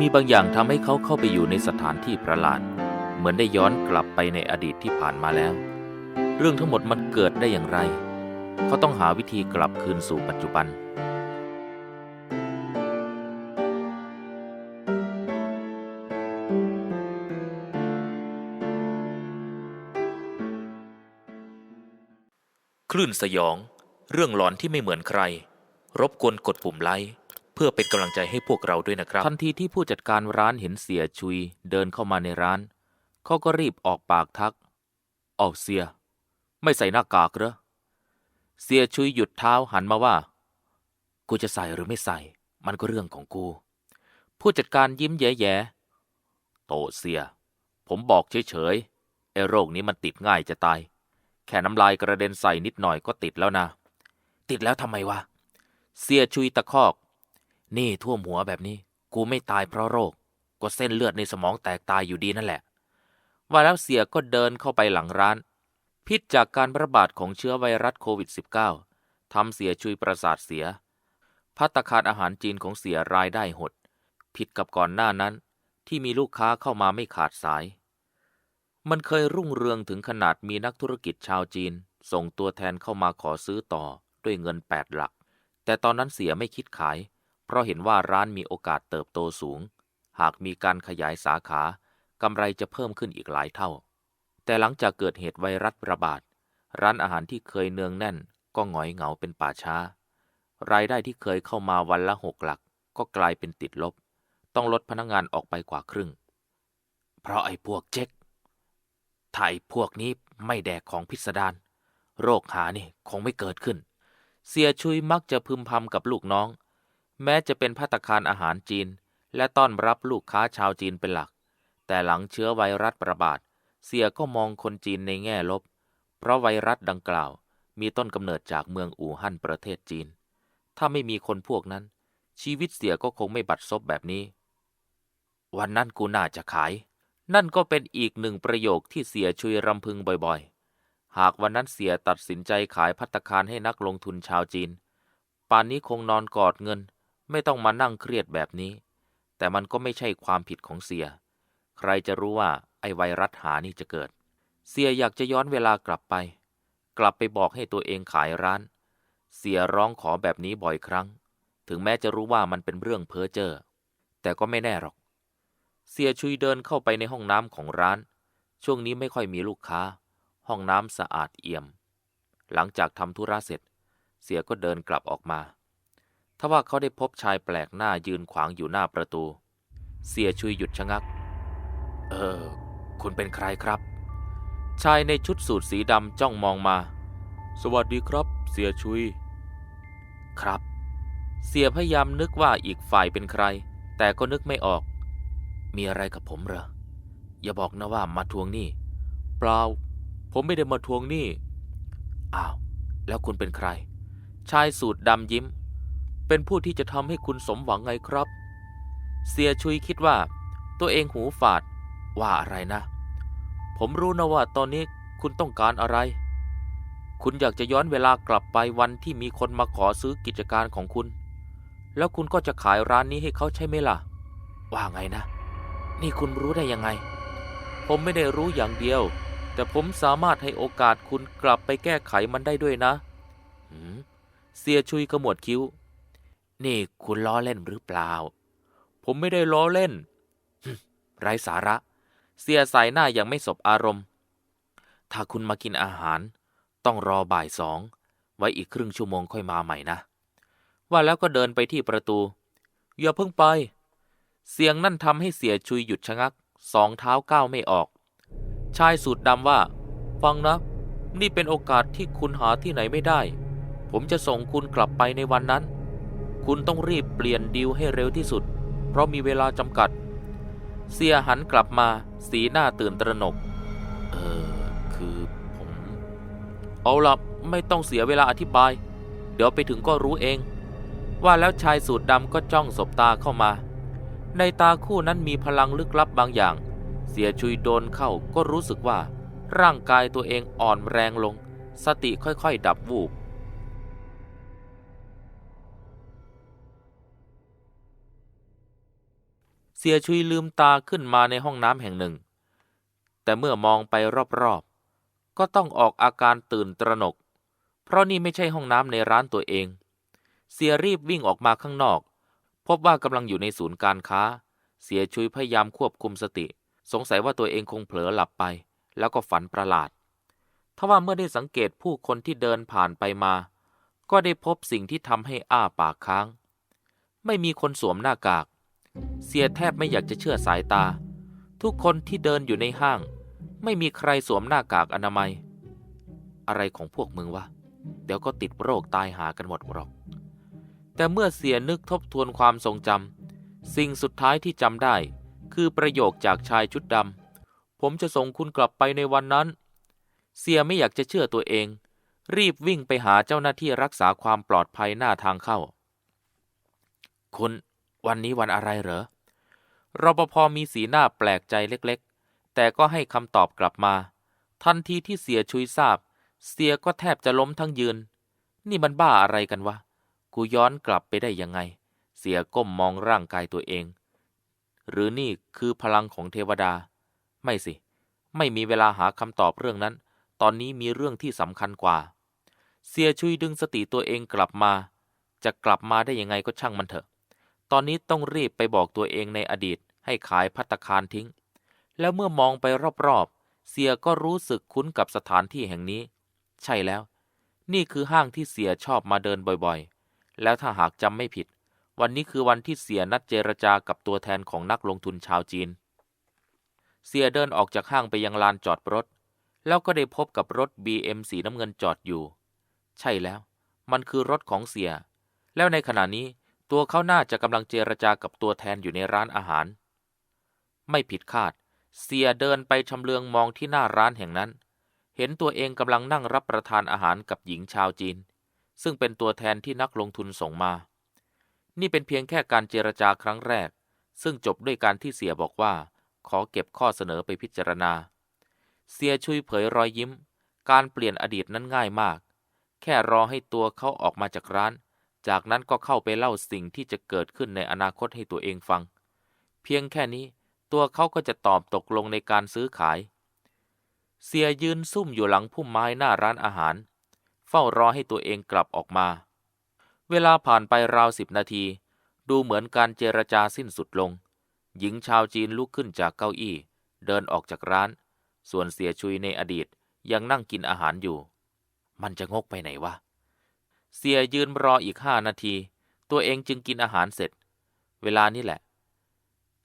มีบางอย่างทำให้เขาเข้าไปอยู่ในสถานที่ประหลาด เหมือนได้ย้อนกลับไปในอดีตที่ผ่านมาแล้ว เรื่องทั้งหมดมันเกิดได้อย่างไร เขาต้องหาวิธีกลับคืนสู่ปัจจุบัน คลื่นสยอง เรื่องหลอนที่ไม่เหมือนใคร รบกวนกดปุ่มไลค์ พื่อเป็นกำลังใจให้พวกเราด้วยนะครับ ทันทีที่ผู้จัดการร้านเห็นเสียชุยเดินเข้ามาในร้าน เขาก็รีบออกปากทักออกเสีย ไม่ใส่หน้ากากเหรอเสียชุยหยุดเท้าหันมาว่า กูจะใส่หรือไม่ใส่ มันก็เรื่องของกู ผู้จัดการยิ้มแย่ๆโตเสีย ผมบอกเฉยๆไอ้โรคนี้มันติดง่ายจะตาย แค่น้ำลายกระเด็นใส่นิดหน่อยก็ติดแล้วนะ ติดแล้วทำไมวะ เสียชุยตะคอก นี่ท่วมหัวแบบนี้ กูไม่ตายเพราะโรค ก็เส้นเลือดในสมองแตกตายอยู่ดีนั่นแหละ ว่าแล้วเสียก็เดินเข้าไปหลังร้าน พิษจากการระบาดของเชื้อไวรัสโควิด -19 ทำเสียชุยประสาทเสีย พัตคารอาหารจีนของเสียรายได้หด ผิดกับก่อนหน้านั้น ที่มีลูกค้าเข้ามาไม่ขาดสาย มันเคยรุ่งเรืองถึงขนาดมีนักธุรกิจชาวจีน ส่งตัวแทนเข้ามาขอซื้อต่อด้วยเงินแปดหลัก แต่ตอนนั้นเสียไม่คิดขาย เพราะเห็นว่าร้านมีโอกาสเติบโตสูง หากมีการขยายสาขากำไรจะเพิ่มขึ้นอีกหลายเท่า แต่หลังจากเกิดเหตุไวรัสระบาด ร้านอาหารที่เคยเนืองแน่น ก็หงอยเหงาเป็นป่าช้า รายได้ที่เคยเข้ามาวันละหกหลัก ก็กลายเป็นติดลบ ต้องลดพนักงงานออกไปกว่าครึ่ง เพราะไอ้พวกเจ๊กถ้าไอ้พวกนี้ไม่แดกของพิสดาร โรคหานี่คงไม่เกิดขึ้น เสียชุยมักจะพึมพำกับลูกน้อง แม้จะเป็นพัตคารอาหารจีน และต้อนรับลูกค้าชาวจีนเป็นหลัก แต่หลังเชื้อไวรัสระบาด เสียก็มองคนจีนในแง่ลบ เพราะไวรัสดังกล่าว มีต้นกำเนิดจากเมืองอู่ฮั่นประเทศจีน ถ้าไม่มีคนพวกนั้น ชีวิตเสียก็คงไม่บัดซบแบบนี้ วันนั้นกูน่าจะขาย นั่นก็เป็นอีกหนึ่งประโยคที่เสียชุยรำพึงบ่อยๆ หากวันนั้นเสียตัดสินใจขายพัตคารให้นักลงทุนชาวจีน ป่านนี้คงนอนกอดเงิน ไม่ต้องมานั่งเครียดแบบนี้ แต่มันก็ไม่ใช่ความผิดของเสีย ใครจะรู้ว่าไอไวรัสหานี่จะเกิด เสียอยากจะย้อนเวลากลับไป กลับไปบอกให้ตัวเองขายร้าน เสียร้องขอแบบนี้บ่อยครั้ง ถึงแม้จะรู้ว่ามันเป็นเรื่องเพ้อเจ้อแต่ก็ไม่แน่หรอก เสียชุยเดินเข้าไปในห้องน้ำของร้าน ช่วงนี้ไม่ค่อยมีลูกค้า ห้องน้ำสะอาดเอี่ยม หลังจากทำธุระเสร็จ เสียก็เดินกลับออกมา ทว่าเขาได้พบชายแปลกหน้ายืนขวางอยู่หน้าประตู เสียชุยหยุดชะงัก เออ คุณเป็นใครครับ ชายในชุดสูทสีดำจ้องมองมา สวัสดีครับ เสียชุย ครับ เสียพยายามนึกว่าอีกฝ่ายเป็นใคร แต่ก็นึกไม่ออก มีอะไรกับผมเหรอ อย่าบอกนะว่ามาทวงหนี้ เปล่า ผมไม่ได้มาทวงหนี้ อ้าว แล้วคุณเป็นใคร ชายสูทดำยิ้ม เป็นผู้ที่จะทำให้คุณสมหวังไงครับ เสียชุยคิดว่า ตัวเองหูฝาด ว่าอะไรนะ ผมรู้นะว่าตอนนี้คุณต้องการอะไร คุณอยากจะย้อนเวลากลับไปวันที่มีคนมาขอซื้อกิจการของคุณ แล้วคุณก็จะขายร้านนี้ให้เขาใช่ไหมล่ะ ว่าไงนะ นี่คุณรู้ได้ยังไง ผมไม่ได้รู้อย่างเดียว แต่ผมสามารถให้โอกาสคุณกลับไปแก้ไขมันได้ด้วยนะเสียชุยขมวดคิ้ว นี่คุณล้อเล่นหรือเปล่า ผมไม่ได้ล้อเล่น ไร้สาระ เสียใส่หน้าย่างไม่สบอารมณ์ ถ้าคุณมากินอาหาร ต้องรอบ่ายสอง ไว้อีกครึ่งชั่วโมงค่อยมาใหม่นะ ว่าแล้วก็เดินไปที่ประตู อย่าเพิ่งไป เสียงนั่นทำให้เสียชุยหยุดชะงัก สองเท้าก้าวไม่ออก ชายสูตรดำว่า ฟังนะ นี่เป็นโอกาสที่คุณหาที่ไหนไม่ได้ ผมจะส่งคุณกลับไปในวันนั้น คุณต้องรีบเปลี่ยนดีลให้เร็วที่สุด เพราะมีเวลาจำกัด เสียหันกลับมาสีหน้าตื่นตระหนก เออ คือผม เอาละไม่ต้องเสียเวลาอธิบาย เดี๋ยวไปถึงก็รู้เอง ว่าแล้วชายสูทดำก็จ้องสบตาเข้ามา ในตาคู่นั้นมีพลังลึกลับบางอย่าง เสียชุยโดนเข้าก็รู้สึกว่า ร่างกายตัวเองอ่อนแรงลง สติค่อยๆ ดับวูบ เสียชุยลืมตาขึ้นมาในห้องน้ำแห่งหนึ่ง แต่เมื่อมองไปรอบๆ ก็ต้องออกอาการตื่นตระหนก เพราะนี่ไม่ใช่ห้องน้ำในร้านตัวเอง เสียรีบวิ่งออกมาข้างนอก พบว่ากำลังอยู่ในศูนย์การค้า เสียชุยพยายามควบคุมสติ สงสัยว่าตัวเองคงเผลอหลับไป แล้วก็ฝันประหลาดทว่าเมื่อได้สังเกตผู้คนที่เดินผ่านไปมา ก็ได้พบสิ่งที่ทำให้อ้าปากค้าง ไม่มีคนสวมหน้ากาก เสียแทบไม่อยากจะเชื่อสายตา ทุกคนที่เดินอยู่ในห้าง ไม่มีใครสวมหน้ากากอนามัย อะไรของพวกมึงวะ เดี๋ยวก็ติดโรคตายหากันหมดหรอก แต่เมื่อเสียนึกทบทวนความทรงจำสิ่งสุดท้ายที่จำได้ คือประโยคจากชายชุดดำผมจะส่งคุณกลับไปในวันนั้น เสียไม่อยากจะเชื่อตัวเอง รีบวิ่งไปหาเจ้าหน้าที่รักษาความปลอดภัยหน้าทางเข้า คุณ วันนี้วันอะไรเหรอรปภมีสีหน้าแปลกใจเล็กๆ แต่ก็ให้คำตอบกลับมา ทันทีที่เสียชุยทราบ เสียก็แทบจะล้มทั้งยืน นี่มันบ้าอะไรกันวะ กูย้อนกลับไปได้ยังไง เสียก้มมองร่างกายตัวเอง หรือนี่คือพลังของเทวดา ไม่สิ ไม่มีเวลาหาคำตอบเรื่องนั้น ตอนนี้มีเรื่องที่สำคัญกว่า เสียชุยดึงสติตัวเองกลับมา จะกลับมาได้ยังไงก็ช่างมันเถอะ ตอนนี้ต้องรีบไปบอกตัวเองในอดีตให้ขายพัตคารทิ้ง แล้วเมื่อมองไปรอบๆ เสียก็รู้สึกคุ้นกับสถานที่แห่งนี้ ใช่แล้ว นี่คือห้างที่เสียชอบมาเดินบ่อยๆ แล้วถ้าหากจำไม่ผิด วันนี้คือวันที่เสียนัดเจรจากับตัวแทนของนักลงทุนชาวจีน เสียเดินออกจากห้างไปยังลานจอดรถ แล้วก็ได้พบกับรถ BM สีน้ำเงินจอดอยู่ ใช่แล้ว มันคือรถของเสีย แล้วในขณะนี้ ตัวเขาน่าจะกำลังเจรจากับตัวแทนอยู่ในร้านอาหาร ไม่ผิดคาด เสียเดินไปชำเลืองมองที่หน้าร้านแห่งนั้น เห็นตัวเองกำลังนั่งรับประทานอาหารกับหญิงชาวจีน ซึ่งเป็นตัวแทนที่นักลงทุนส่งมา นี่เป็นเพียงแค่การเจรจาครั้งแรก ซึ่งจบด้วยการที่เสียบอกว่า ขอเก็บข้อเสนอไปพิจารณา เสียชุยเผยรอยยิ้ม การเปลี่ยนอดีตนั้นง่ายมาก แค่รอให้ตัวเขาออกมาจากร้าน จากนั้นก็เข้าไปเล่าสิ่งที่จะเกิดขึ้นในอนาคตให้ตัวเองฟัง เพียงแค่นี้ตัวเขาก็จะตอบตกลงในการซื้อขาย เสียยืนซุ่มอยู่หลังพุ่มไม้หน้าร้านอาหาร เฝ้ารอให้ตัวเองกลับออกมา เวลาผ่านไปราวสิบนาที ดูเหมือนการเจรจาสิ้นสุดลง หญิงชาวจีนลุกขึ้นจากเก้าอี้ เดินออกจากร้าน ส่วนเสียชุยในอดีตยังนั่งกินอาหารอยู่ มันจะงกไปไหนวะ เสียยืนรออีกห้านาที ตัวเองจึงกินอาหารเสร็จ เวลานี้แหละ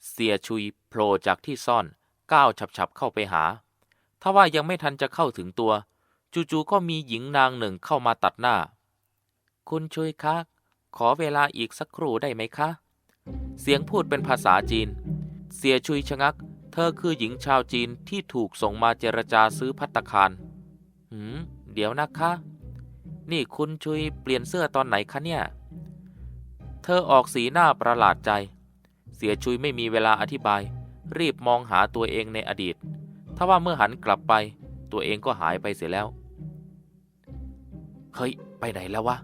เสียชุยโผล่จากที่ซ่อนก้าวฉับๆเข้าไปหา ถ้าว่ายังไม่ทันจะเข้าถึงตัว จู่ๆก็มีหญิงนางหนึ่งเข้ามาตัดหน้า คุณชุยคะ ขอเวลาอีกสักครู่ได้ไหมคะ เสียงพูดเป็นภาษาจีน เสียชุยชะงัก เธอคือหญิงชาวจีนที่ถูกส่งมาเจรจาซื้อพัตคารหืม เดี๋ยวนะคะ นี่คุณชุยเปลี่ยนเสื้อตอนไหนคะเนี่ย เธอออกสีหน้าประหลาดใจ เสียชุยไม่มีเวลาอธิบาย รีบมองหาตัวเองในอดีต ถ้าว่าเมื่อหันกลับไป ตัวเองก็หายไปเสียแล้ว เฮ้ย ไปไหนแล้ววะ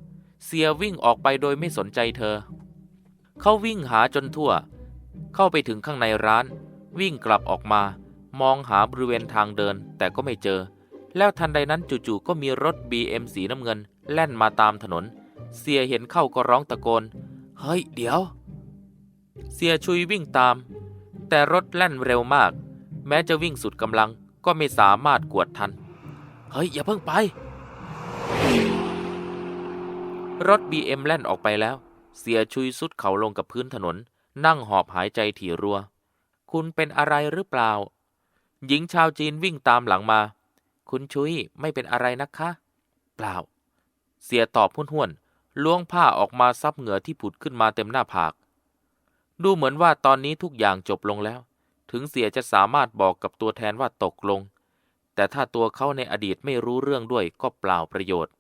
เสียวิ่งออกไปโดยไม่สนใจเธอ เขาวิ่งหาจนทั่ว เข้าไปถึงข้างในร้าน วิ่งกลับออกมา มองหาบริเวณทางเดินแต่ก็ไม่เจอ แล้วทันใดนั้นจู่ๆก็มีรถ BM สีน้ำเงิน แล่นมาตามถนน เสียเห็นเข้าก็ร้องตะโกน เฮ้ย เดี๋ยว เสียชุยวิ่งตาม แต่รถแล่นเร็วมาก แม้จะวิ่งสุดกำลังก็ไม่สามารถกวดทัน เฮ้ย อย่าเพิ่งไป รถ BM แล่นออกไปแล้ว เสียชุยสุดเขาลงกับพื้นถนน นั่งหอบหายใจถี่รัว คุณเป็นอะไรหรือเปล่า หญิงชาวจีนวิ่งตามหลังมา คุณชุยไม่เป็นอะไรนะคะ เปล่า เสียตอบห้วนๆล้วงผ้าออกมาซับเหงื่อที่ผุดขึ้นมาเต็มหน้าผาก ดูเหมือนว่าตอนนี้ทุกอย่างจบลงแล้ว ถึงเสียจะสามารถบอกกับตัวแทนว่าตกลง แต่ถ้าตัวเขาในอดีตไม่รู้เรื่องด้วยก็เปล่าประโยชน์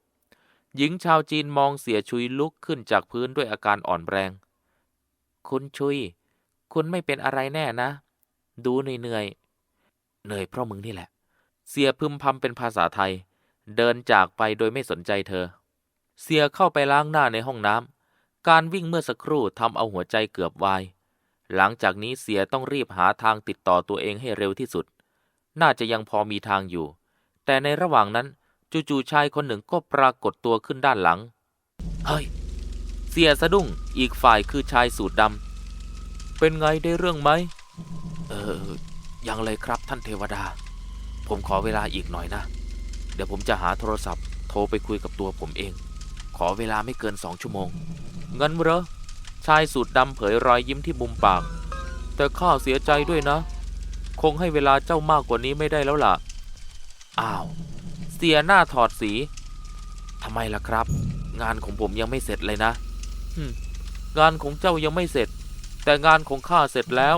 หญิงชาวจีนมองเสียชุยลุกขึ้นจากพื้นด้วยอาการอ่อนแรง คุณชุย คุณไม่เป็นอะไรแน่นะ ดูเหนื่อยเหนื่อยเหนื่อยเพราะมึงนี่แหละ เสียพึมพำเป็นภาษาไทย เดินจากไปโดยไม่สนใจเธอ เสียเข้าไปล้างหน้าในห้องน้ำการวิ่งเมื่อสักครู่ทำเอาหัวใจเกือบวาย หลังจากนี้เสียต้องรีบหาทางติดต่อตัวเองให้เร็วที่สุด น่าจะยังพอมีทางอยู่ แต่ในระหว่างนั้นจู่ๆชายคนหนึ่งก็ปรากฏตัวขึ้นด้านหลัง เฮ้ย เสียสะดุ้ง อีกฝ่ายคือชายสูทดำ เป็นไงได้เรื่องไหม เออ ยังเลยครับท่านเทวดา ผมขอเวลาอีกหน่อยนะ เดี๋ยวผมจะหาโทรศัพท์โทรไปคุยกับตัวผมเอง ขอเวลาไม่เกินสองชั่วโมง งั้นเหรอ ชายสูทดำเผยรอยยิ้มที่มุมปาก แต่ข้าเสียใจด้วยนะ คงให้เวลาเจ้ามากกว่านี้ไม่ได้แล้วล่ะ อ้าว เสียหน้าถอดสี ทำไมล่ะครับ งานของผมยังไม่เสร็จเลยนะงานของเจ้ายังไม่เสร็จ แต่งานของข้าเสร็จแล้ว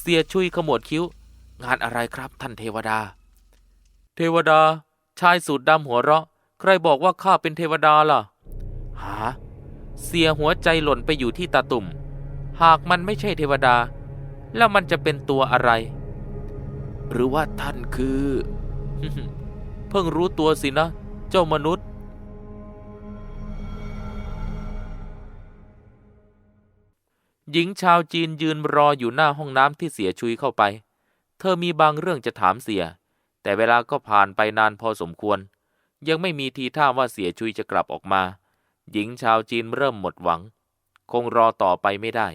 เสียชุยขมวดคิ้ว งานอะไรครับท่านเทวดา เทวดา ชายสูทดำหัวเราะ ใครบอกว่าข้าเป็นเทวดาล่ะ หา เสียหัวใจหล่นไปอยู่ที่ตาตุ่ม หากมันไม่ใช่เทวดา แล้วมันจะเป็นตัวอะไร หรือว่าท่านคือ เพิ่งรู้ตัวสินะ เจ้ามนุษย์หญิงชาวจีนยืนรออยู่หน้าห้องน้ำที่เสียชุยเข้าไป เธอมีบางเรื่องจะถามเสีย แต่เวลาก็ผ่านไปนานพอสมควร ยังไม่มีทีท่าว่าเสียชุยจะกลับออกมา หญิงชาวจีนเริ่มหมดหวัง คงรอต่อไปไม่ได้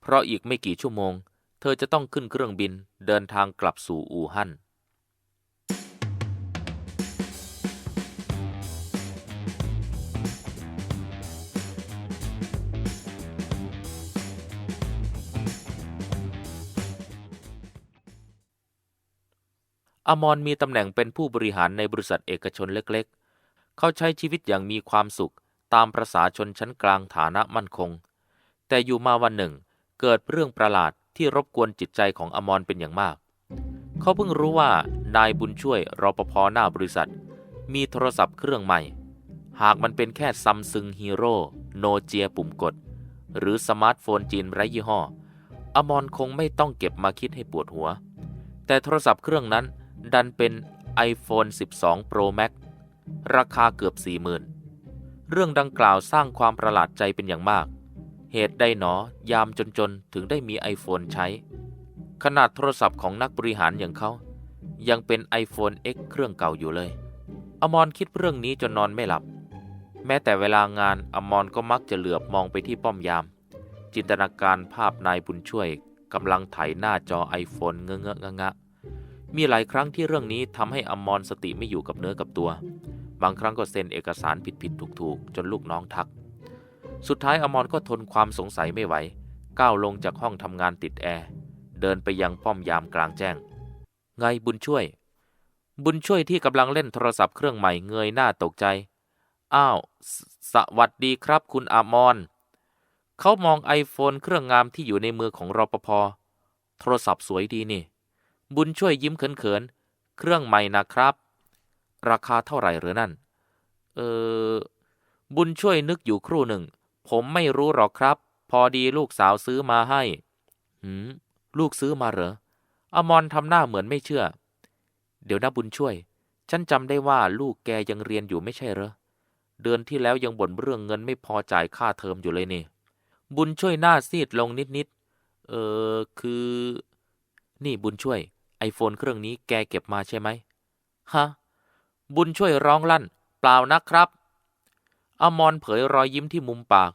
เพราะอีกไม่กี่ชั่วโมง เธอจะต้องขึ้นเครื่องบินเดินทางกลับสู่อู่ฮั่น อมรมีตำแหน่งเป็นผู้บริหารในบริษัทเอกชนเล็กๆ เขาใช้ชีวิตอย่างมีความสุขตามประษาชนชั้นกลางฐานะมั่นคง แต่อยู่มาวันหนึ่ง เกิดเรื่องประหลาดที่รบกวนจิตใจของอมรเป็นอย่างมาก เขาเพิ่งรู้ว่านายบุญช่วยรปภหน้าบริษัท มีโทรศัพท์เครื่องใหม่ หากมันเป็นแค่ซัมซุงฮีโร่โนเจียปุ่มกด หรือสมาร์ทโฟนจีนไร้ยี่ห้อ อมรคงไม่ต้องเก็บมาคิดให้ปวดหัว แต่โทรศัพท์เครื่องนั้น ดันเป็น iPhone 12 Pro Max ราคาเกือบ 40,000 เรื่องดังกล่าวสร้างความประหลาดใจเป็นอย่างมาก เหตุใดหนอยามจนๆ ถึงได้มี iPhone ใช้ ขนาดโทรศัพท์ของนักบริหารอย่างเขา ยังเป็น iPhone X เครื่องเก่าอยู่เลย อมรคิดเรื่องนี้จนนอนไม่หลับ แม้แต่เวลางานอมรก็มักจะเหลือบมองไปที่ป้อมยาม จินตนาการภาพนายบุญช่วยกำลังไถหน้าจอ iPhone เงอะเงอะงะงะ มีหลายครั้งที่เรื่องนี้ทำให้อมรสติไม่อยู่กับเนื้อกับตัว บางครั้งก็เซ็นเอกสารผิดผิดถูกถูกๆ จนลูกน้องทัก สุดท้ายอมรก็ทนความสงสัยไม่ไหว ก้าวลงจากห้องทำงานติดแอร์ เดินไปยังป้อมยามกลางแจ้ง ไงบุญช่วย บุญช่วยที่กำลังเล่นโทรศัพท์เครื่องใหม่เงยหน้าตกใจ อ้าวสสวัสดีครับคุณอมรเขามองไอโฟนเครื่องงามที่อยู่ในมือของรปภ โทรศัพท์สวยดีนี่ บุญช่วยยิ้มเขินๆ เครื่องใหม่นะครับ ราคาเท่าไหร่หรือนั่น เออ บุญช่วยนึกอยู่ครู่หนึ่ง ผมไม่รู้หรอกครับ พอดีลูกสาวซื้อมาให้ หืม ลูกซื้อมาเหรอ อมรทำหน้าเหมือนไม่เชื่อ เดี๋ยวนะบุญช่วย ฉันจำได้ว่าลูกแกยังเรียนอยู่ไม่ใช่เหรอ เดือนที่แล้วยังบ่นเรื่องเงินไม่พอจ่ายค่าเทอมอยู่เลยนี่ บุญช่วยหน้าซีดลงนิดๆ เออ คือ นี่บุญช่วย ไอโฟนเครื่องนี้แกเก็บมาใช่ไหมฮะ บุญช่วยร้องลั่น เปล่านะครับ อมรเผยรอยยิ้มที่มุมปาก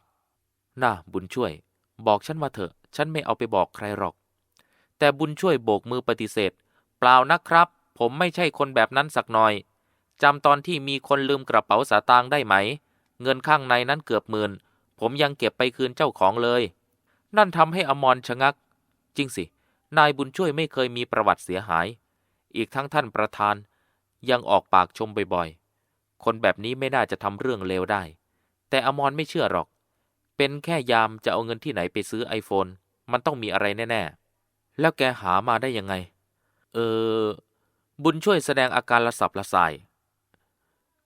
น่า บุญช่วย บอกฉันมาเถอะ ฉันไม่เอาไปบอกใครหรอก แต่บุญช่วยโบกมือปฏิเสธ เปล่านะครับ ผมไม่ใช่คนแบบนั้นสักหน่อย จำตอนที่มีคนลืมกระเป๋าสาตางค์ได้ไหม เงินข้างในนั้นเกือบหมื่น ผมยังเก็บไปคืนเจ้าของเลย นั่นทำให้อมรชะงัก จริงสิ นายบุญช่วยไม่เคยมีประวัติเสียหาย อีกทั้งท่านประธาน ยังออกปากชมบ่อยๆ คนแบบนี้ไม่น่าจะทำเรื่องเลวได้ แต่อมรไม่เชื่อหรอก เป็นแค่ยามจะเอาเงินที่ไหนไปซื้อไอโฟนมันต้องมีอะไรแน่ๆ แล้วแกหามาได้ยังไง เออ บุญช่วยแสดงอาการละสับละสาย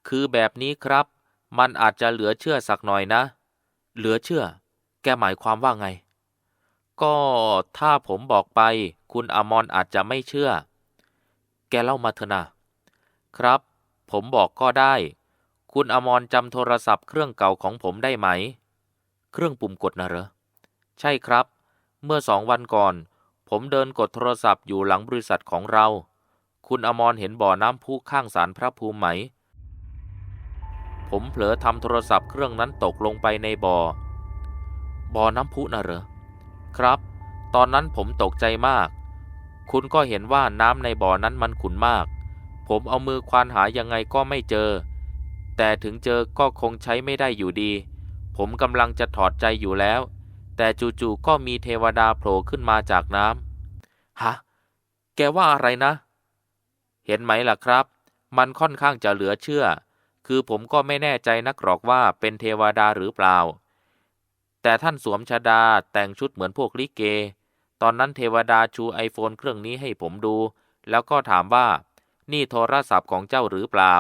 คือแบบนี้ครับ มันอาจจะเหลือเชื่อสักหน่อยนะ เหลือเชื่อ แกหมายความว่าไง ก็ถ้าผมบอกไป คุณอมรอาจจะไม่เชื่อ แกเล่ามาเถอะนะครับ ผมบอกก็ได้ คุณอมรจำโทรศัพท์เครื่องเก่าของผมได้ไหม เครื่องปุ่มกดนะเหรอ ใช่ครับ เมื่อสองวันก่อน ผมเดินกดโทรศัพท์อยู่หลังบริษัทของเรา คุณอมรเห็นบ่อน้ำพุข้างศาลพระภูมิไหม ผมเผลอทำโทรศัพท์เครื่องนั้นตกลงไปในบ่อ บ่อน้ำพุน่ะเหรอ ครับ ตอนนั้นผมตกใจมาก คุณก็เห็นว่าน้ำในบ่อนั้นมันขุ่นมาก ผมเอามือควานหายังไงก็ไม่เจอ แต่ถึงเจอก็คงใช้ไม่ได้อยู่ดี ผมกำลังจะถอดใจอยู่แล้ว แต่จู่ๆก็มีเทวดาโผล่ขึ้นมาจากน้ำฮะ แกว่าอะไรนะ เห็นไหมล่ะครับ มันค่อนข้างจะเหลือเชื่อ คือผมก็ไม่แน่ใจนักหรอกว่าเป็นเทวดาหรือเปล่า แต่ท่านสวมชดาแต่งชุดเหมือนพวกลิเก ตอนนั้นเทวดาชูไอโฟนเครื่องนี้ให้ผมดู แล้วก็ถามว่า นี่โทรศัพท์ของเจ้าหรือเปล่า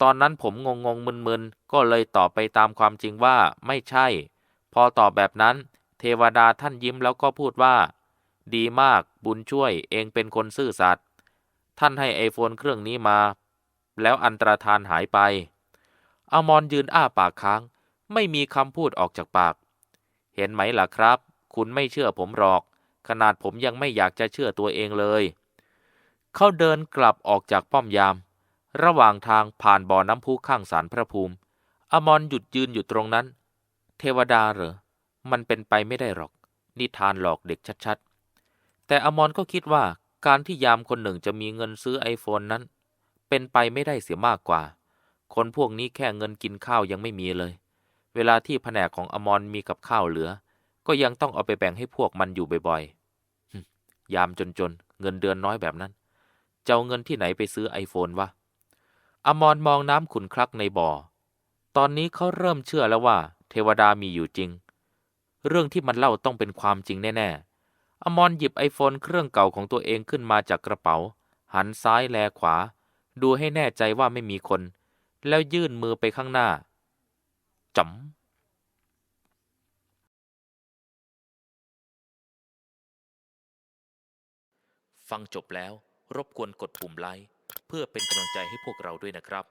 ตอนนั้นผมงงงๆมึนก็เลยตอบไปตามความจริงว่าไม่ใช่ พอตอบแบบนั้น เทวดาท่านยิ้มแล้วก็พูดว่า ดีมากบุญช่วยเองเป็นคนซื่อสัตย์ท่านให้ไอโฟนเครื่องนี้มา แล้วอันตรธานหายไปอมรยืนอ้าปากค้าง ไม่มีคำพูดออกจากปาก เห็นไหมล่ะครับ คุณไม่เชื่อผมหรอก ขนาดผมยังไม่อยากจะเชื่อตัวเองเลย เขาเดินกลับออกจากป้อมยาม ระหว่างทางผ่านบ่อน้ำพุข้างศาลพระภูมิ อมรหยุดยืนอยู่ตรงนั้น เทวดาเหรอ มันเป็นไปไม่ได้หรอก นิทานหลอกเด็กชัดๆ แต่อมรก็คิดว่าการที่ยามคนหนึ่งจะมีเงินซื้อไอโฟนนั้น เป็นไปไม่ได้เสียมากกว่า คนพวกนี้แค่เงินกินข้าวยังไม่มีเลย เวลาที่แผนกของอมรมีกับข้าวเหลือ ก็ยังต้องเอาไปแบ่งให้พวกมันอยู่บ่อยๆ ยามจนๆ เงินเดือนน้อยแบบนั้นจะเอาเงินที่ไหนไปซื้อไอโฟนวะ อมรมองน้ำขุนคลักในบ่อ ตอนนี้เขาเริ่มเชื่อแล้วว่า เทวดามีอยู่จริง เรื่องที่มันเล่าต้องเป็นความจริงแน่ๆ อมรหยิบไอโฟนเครื่องเก่าของตัวเองขึ้นมาจากกระเป๋า หันซ้ายแลขวา ดูให้แน่ใจว่าไม่มีคน แล้วยื่นมือไปข้างหน้า จ๋ำฟังจบแล้วรบกวนกดปุ่มไลค์เพื่อเป็นกำลังใจให้พวกเราด้วยนะครับ